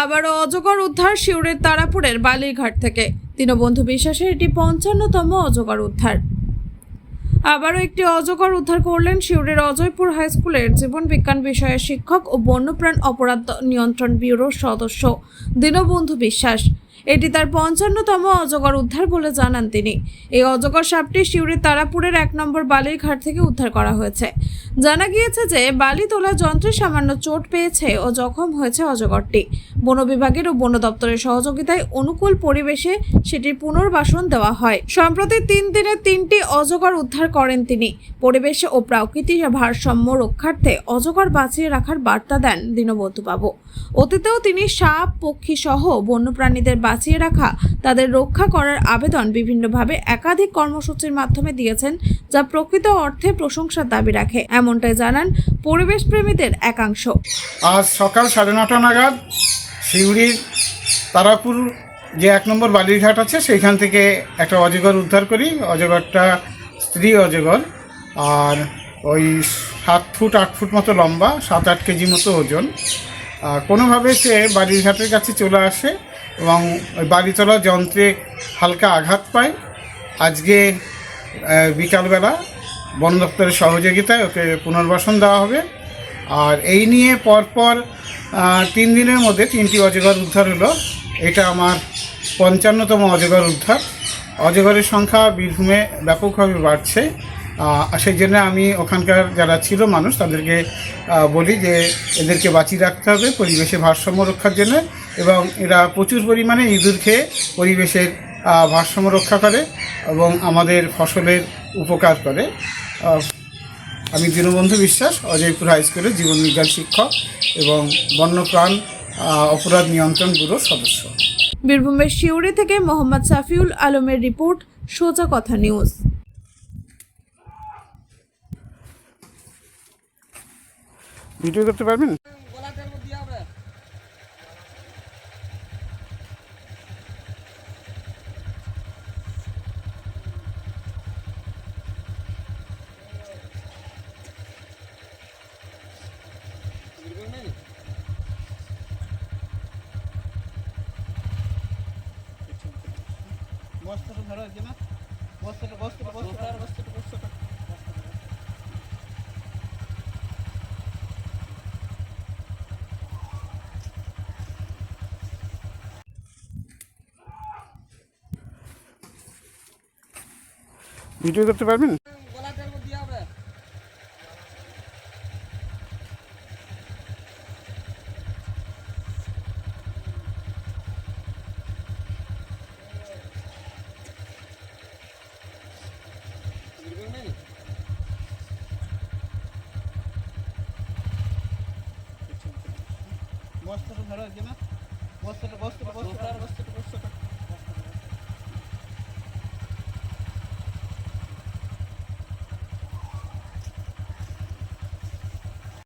আবারও অজগর উদ্ধার শিউরের তারাপুরের বালিরঘাট থেকে। দীনবন্ধু বিশ্বাসের এটি পঞ্চান্নতম অজগর উদ্ধার। আবারও একটি অজগর উদ্ধার করলেন শিউরের অজয়পুর হাই স্কুলের জীবন বিজ্ঞান বিষয়ের শিক্ষক ও বন্যপ্রাণ অপরাধ নিয়ন্ত্রণ ব্যুরোর সদস্য দীনবন্ধু বিশ্বাস। এটি তার পঞ্চান্নতম অজগর উদ্ধার বলে জানান তিনি। এই অজগর সাপটি শিউরের তারাপুরের এক নম্বর বালির ঘাট থেকে উদ্ধার করা হয়েছে। জানা গিয়েছে যে বালি তোলা যন্ত্রে সামান্য চোট পেয়েছে ও জখম হয়েছে অজগরটি। বন বিভাগের ও বন দপ্তরের সহযোগিতায় অনুকূল পরিবেশে সেটির পুনর্বাসন দেওয়া হয়। সম্প্রতি তিন দিনে তিনটি অজগর উদ্ধার করেন তিনি। পরিবেশ ও প্রাকৃতিক ভারসাম্য রক্ষার্থে অজগর বাঁচিয়ে রাখার বার্তা দেন দীনবন্ধুবাবু। অতীতেও তিনি সাপ, পক্ষী সহ বন্যপ্রাণীদের বাঁচিয়ে রাখা, তাদের রক্ষা করার আবেদন বিভিন্নভাবে একাধিক কর্মসূচির মাধ্যমে দিয়েছেন, যা প্রকৃত অর্থে প্রশংসার দাবি রাখে। এমনটাই জানান পরিবেশ প্রেমীদের একাংশ। আজ সকাল সাড়ে নটা নাগাদ শিউরির তারাপুর যে এক নম্বর বালিরঘাট আছে, সেইখান থেকে একটা অজগর উদ্ধার করি। অজগরটা স্ত্রী অজগর, আর ওই সাত ফুট, আট ফুট মতো লম্বা, সাত, আট কেজি মতো ওজন। কোনোভাবে সে বালিরঘাটের কাছে চলে আসে এবং বালি তোলা যন্ত্রে হালকা আঘাত পায়। আজকে বিকালবেলা বন দপ্তরের সহযোগিতায় ওকে পুনর্বাসন দেওয়া হবে। আর এই নিয়ে পরপর তিন দিনের মধ্যে তিনটি অজগর উদ্ধার হলো। এটা আমার পঞ্চান্নতম অজগর উদ্ধার। অজগরের সংখ্যা বীরভূমে ব্যাপকভাবে বাড়ছে। সেই জন্য আমি ওখানকার যারা ছিল মানুষ, তাদেরকে বলি যে এদেরকে বাঁচিয়ে রাখতে হবে পরিবেশে ভারসাম্য রক্ষার জন্য এবং এরা প্রচুর পরিমাণে ইঁদুর খেয়ে পরিবেশের ভারসাম্য রক্ষা করে এবং আমাদের ফসলের উপকার করে। আমি দীনবন্ধু বিশ্বাস, অজয়পুর হাই স্কুলের জীবনবিজ্ঞান শিক্ষক এবং বন্যপ্রাণ অপরাধ নিয়ন্ত্রণ ব্যুরোর সদস্য। বীরভূমের শিউরি থেকে মোহাম্মদ সাফিউল আলমের রিপোর্ট, সোজা কথা নিউজ। ভিডিও করতে পারবেন? বস্তাটা ধরো বস্তাটা বস্তাটা বস্তাটা বস্তাটা বস্তাটা ভিডিও করতে পারবেন? বস্তাটা ধরো না বস্তাটা বস্তাটা বস্তাটা বস্তাটা বস্তাটা।